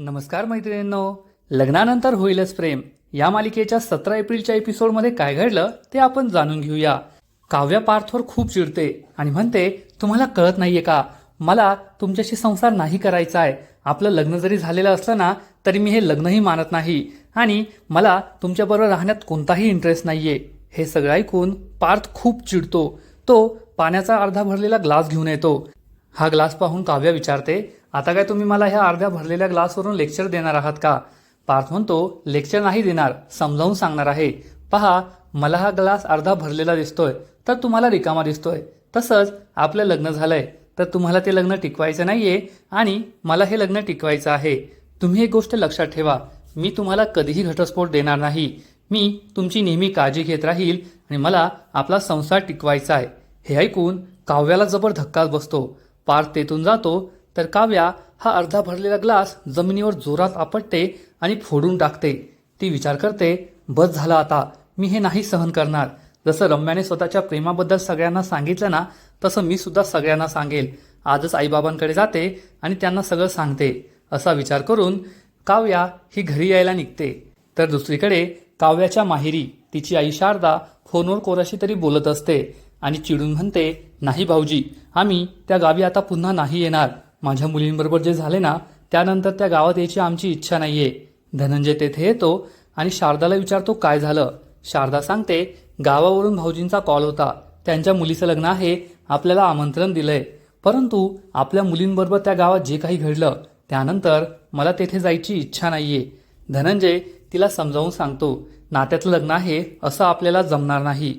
नमस्कार मैत्रिणींनो. लग्नानंतर होईलच प्रेम. या मालिकेच्या सतरा एप्रिलच्या एपिसोडमध्ये काय घडलं ते आपण जाणून घेऊया. काव्या पार्थवर खूप चिडते आणि म्हणते तुम्हाला कळत नाहीये का? मला तुमच्याशी संसार नाही करायचा आहे. आपलं लग्न जरी झालेलं असलं ना तरी मी हे लग्नही मानत नाही. आणि मला तुमच्याबरोबर राहण्यात कोणताही इंटरेस्ट नाहीये. हे सगळं ऐकून पार्थ खूप चिडतो. तो पाण्याचा अर्धा भरलेला ग्लास घेऊन येतो. हा ग्लास पाहून काव्या विचारते आता काय तुम्ही मला ह्या अर्ध्या भरलेल्या ग्लासवरून लेक्चर देणार आहात का? पार्थ म्हणतो लेक्चर नाही देणार समजावून सांगणार आहे. पहा मला हा ग्लास अर्धा भरलेला दिसतोय तर तुम्हाला रिकामा दिसतोय. तसंच आपलं लग्न झालंय तर तुम्हाला ते लग्न टिकवायचं नाहीये आणि मला हे लग्न टिकवायचं आहे. तुम्ही एक गोष्ट लक्षात ठेवा मी तुम्हाला कधीही घटस्फोट देणार नाही. मी तुमची नेहमी काळजी घेत राहील आणि मला आपला संसार टिकवायचा आहे. हे ऐकून काव्याला जबर धक्काच बसतो. पार्थ तेथून जातो तर काव्या हा अर्धा भरलेला ग्लास जमिनीवर जोरात आपटते आणि फोडून टाकते. ती विचार करते बस झाला आता मी हे नाही सहन करणार. जसं रम्याने स्वतःच्या प्रेमाबद्दल सगळ्यांना सांगितलं ना तसं मी सुद्धा सगळ्यांना सांगेल. आजच आईबाबांकडे जाते आणि त्यांना सगळं सांगते. असा विचार करून काव्या ही घरी यायला निघते. तर दुसरीकडे काव्याच्या माहेरी तिची आई शारदा फोनवर कोराशी तरी बोलत असते आणि चिडून म्हणते नाही भाऊजी आम्ही त्या गावी आता पुन्हा नाही येणार. माझ्या मुलींबरोबर जे झाले ना त्यानंतर त्या गावात यायची आमची इच्छा नाहीये. धनंजय तेथे येतो आणि शारदाला विचारतो काय झालं. शारदा सांगते गावावरून भाऊजींचा कॉल होता. त्यांच्या मुलीचं लग्न आहे आपल्याला आमंत्रण दिलंय. परंतु आपल्या मुलींबरोबर त्या गावात जे काही घडलं त्यानंतर मला तेथे जायची इच्छा नाहीये. धनंजय तिला समजावून सांगतो नात्यातलं लग्न आहे असं आपल्याला जमणार नाही.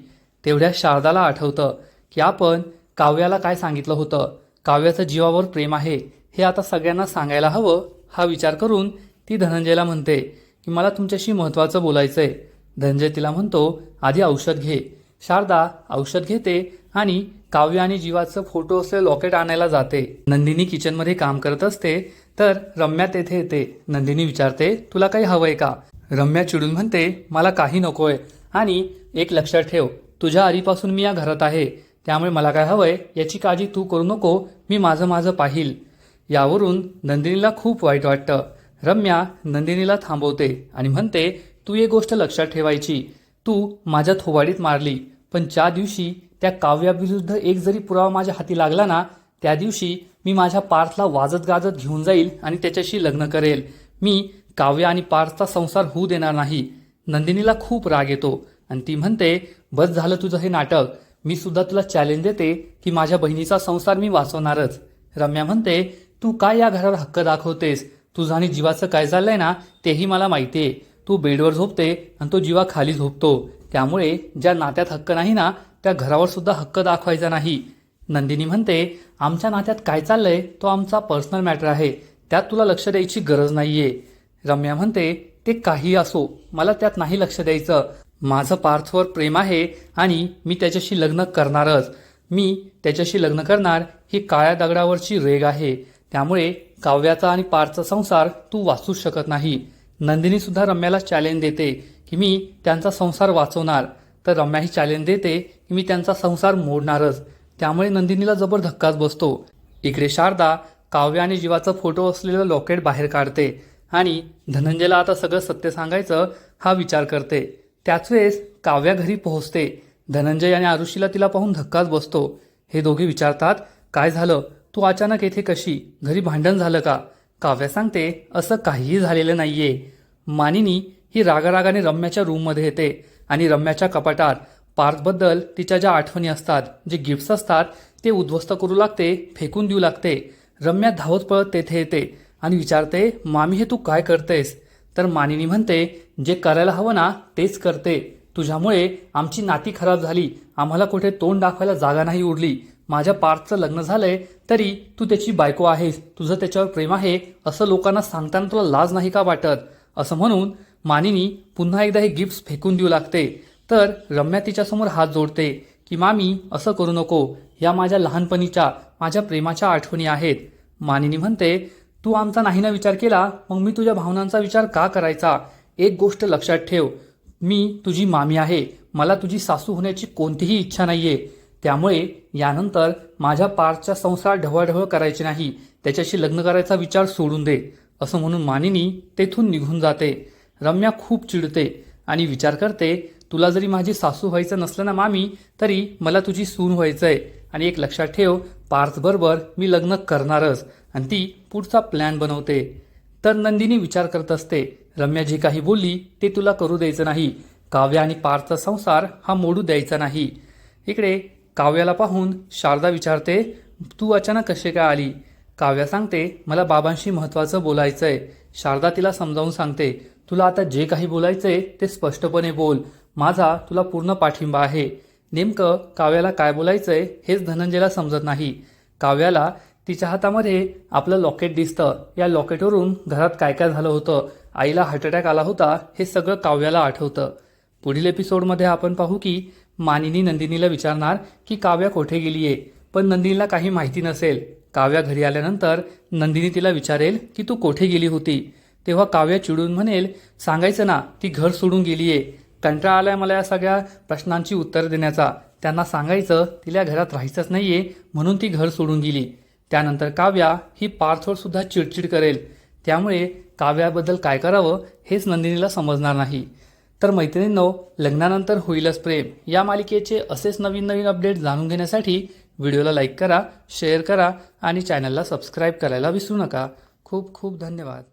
तेवढ्या शारदाला आठवतं की आपण काव्याला काय सांगितलं होतं? काव्याचं जीवावर प्रेम आहे हे आता सगळ्यांना सांगायला हवं हा विचार करून ती धनंजयला म्हणते की मला तुमच्याशी महत्त्वाचं बोलायचं आहे धनंजय तिला म्हणतो आधी औषध घे. शारदा औषध घेते आणि काव्य आणि जीवाचं फोटो असले लॉकेट आणायला जाते. नंदिनी किचनमध्ये काम करत असते तर रम्या तेथे येते. नंदिनी विचारते तुला काही हवंय का? रम्या चिडून म्हणते मला काही नकोय आणि एक लक्षात ठेव तुझ्या आधीपासून मी या घरात आहे. त्यामुळे मला काय हवंय याची काळजी तू करू नको मी माझं माझं पाहिल. यावरून नंदिनीला खूप वाईट वाटतं. रम्या नंदिनीला थांबवते आणि म्हणते तू एक गोष्ट लक्षात ठेवायची. तू माझ्या थोबाडीत मारली. पण ज्या दिवशी त्या काव्याविरुद्ध एक जरी पुरावा माझ्या हाती लागला ना त्या दिवशी मी माझ्या पार्थला वाजत गाजत घेऊन जाईल आणि त्याच्याशी लग्न करेल. मी काव्य आणि पार्थचा संसार होऊ देणार नाही. नंदिनीला खूप राग येतो आणि ती म्हणते बस झालं तुझं हे नाटक. मी सुद्धा तुला चॅलेंज देते की माझ्या बहिणीचा संसार मी वाचवणारच. रम्या म्हणते तू काय या घरावर हक्क दाखवतेस? तुझं आणि जीवाचं काय चाललंय ना तेही मला माहितीये. तू बेडवर झोपते आणि तो जीवा खाली झोपतो. त्यामुळे ज्या नात्यात हक्क नाही ना त्या घरावर सुद्धा हक्क दाखवायचा नाही. नंदिनी म्हणते आमच्या नात्यात काय चाललंय? तो आमचा पर्सनल मॅटर आहे. त्यात तुला लक्ष द्यायची गरज नाहीये. रम्या म्हणते ते काही असो. मला त्यात नाही लक्ष द्यायचं. माझं पार्थवर प्रेम आहे आणि मी त्याच्याशी लग्न करणारच. मी त्याच्याशी लग्न करणार ही काळ्या दगडावरची रेग आहे. त्यामुळे काव्याचा आणि पार्थचा संसार तू वाचूच शकत नाही. नंदिनी सुद्धा रम्याला चॅलेंज देते की मी त्यांचा संसार वाचवणार. तर रम्या ही चॅलेंज देते की मी त्यांचा संसार मोडणारच. त्यामुळे नंदिनीला जबर धक्काच बसतो. इकडे शारदा काव्य आणि जीवाचा फोटो असलेलं लॉकेट बाहेर काढते आणि धनंजयला आता सगळं सत्य सांगायचं हा विचार करते. त्याच वेळेस काव्या घरी पोहोचते. धनंजय आणि आरुषीला तिला पाहून धक्काच बसतो. हे दोघे विचारतात काय झालं? तू अचानक येथे कशी? घरी भांडण झालं का? काव्या सांगते असं काहीही झालेलं नाहीये. मानिनी ही रागारागाने रम्याच्या रूममध्ये येते आणि रम्याच्या कपाटात पार्थबद्दल तिच्या ज्या आठवणी असतात जे गिफ्ट्स असतात ते उद्ध्वस्त करू लागते फेकून देऊ लागते. रम्या धावत पळत तेथे येते आणि विचारते मामी हे तू काय करतेस? तर मानिनी म्हणते जे करायला हवं ना तेच करते. तुझ्यामुळे आमची नाती खराब झाली. आम्हाला कुठे तोंड दाखवायला जागा नाही उरली. माझ्या पार्थचं लग्न झालंय तरी तू त्याची बायको आहेस. तुझं त्याच्यावर प्रेम आहे असं लोकांना सांगताना तुला लाज नाही का वाटत? असं म्हणून मानिनी पुन्हा एकदा हे गिफ्ट्स फेकून देऊ लागते. तर रम्या तिच्यासमोर हात जोडते की मामी असं करू नको. या माझ्या लहानपणीच्या माझ्या प्रेमाच्या आठवणी आहेत. मानिनी म्हणते तू आमचा नाही ना विचार केला मग मी तुझ्या भावनांचा विचार का करायचा? एक गोष्ट लक्षात ठेव. मी तुझी मामी आहे. मला तुझी सासू होण्याची कोणतीही इच्छा नाहीये. त्यामुळे यानंतर माझ्या पार्थचा संसार ढवळढवळ करायचे नाही. त्याच्याशी लग्न करायचा विचार सोडून दे. असं म्हणून मानिनी तेथून निघून जाते. रम्या खूप चिडते आणि विचार करते तुला जरी माझी सासू व्हायचं नसलं ना मामी तरी मला तुझी सून आहे आणि एक लक्षात ठेव पार्थबरोबर मी लग्न करणारच. आणि ती पुढचा प्लॅन बनवते. तर नंदिनी विचार करत असते रम्या जी काही बोलली ते तुला करू द्यायचं नाही. काव्य आणि पार्थचा संसार हा मोडू द्यायचा नाही. इकडे काव्याला पाहून शारदा विचारते तू अचानक कसे काय आली? काव्या सांगते मला बाबांशी महत्त्वाचं आहे शारदा तिला समजावून सांगते तुला आता जे काही बोलायचंय ते स्पष्टपणे बोल. माझा तुला पूर्ण पाठिंबा आहे. नेमकं काव्याला काय बोलायचंय हेच धनंजयला समजत नाही. काव्याला तिच्या हातामध्ये आपलं लॉकेट दिसतं. या लॉकेटवरून घरात काय काय झालं होतं? आईला हार्ट अटॅक आला होता हे सगळं काव्याला आठवतं. पुढील एपिसोडमध्ये आपण पाहू की मानिनी नंदिनीला विचारणार की काव्या कोठे गेली आहे पण नंदिनीला काही माहिती नसेल. काव्या घरी आल्यानंतर नंदिनी तिला विचारेल की तू कोठे गेली होती? तेव्हा काव्या चिडून म्हणेल सांगायचं ना ती घर सोडून गेली आहे कंटाळा आलाय मला या सगळ्या प्रश्नांची उत्तर देण्याचा त्यांना सांगायचं तिला घरात राहायचंच नाहीये म्हणून ती घर सोडून गेली. त्यानंतर काव्या ही पार्थवर सुद्धा चिडचिड करेल. त्यामुळे काव्याबद्दल काय करावं हेच नंदिनीला समजणार नाही. तर मैत्रिणींनो लग्नानंतर होईलच प्रेम. या मालिकेचे असेच नवीन नवीन अपडेट जाणून घेण्यासाठी व्हिडिओला लाईक करा शेअर करा आणि चॅनलला सबस्क्राईब करायला विसरू नका. खूप खूप धन्यवाद.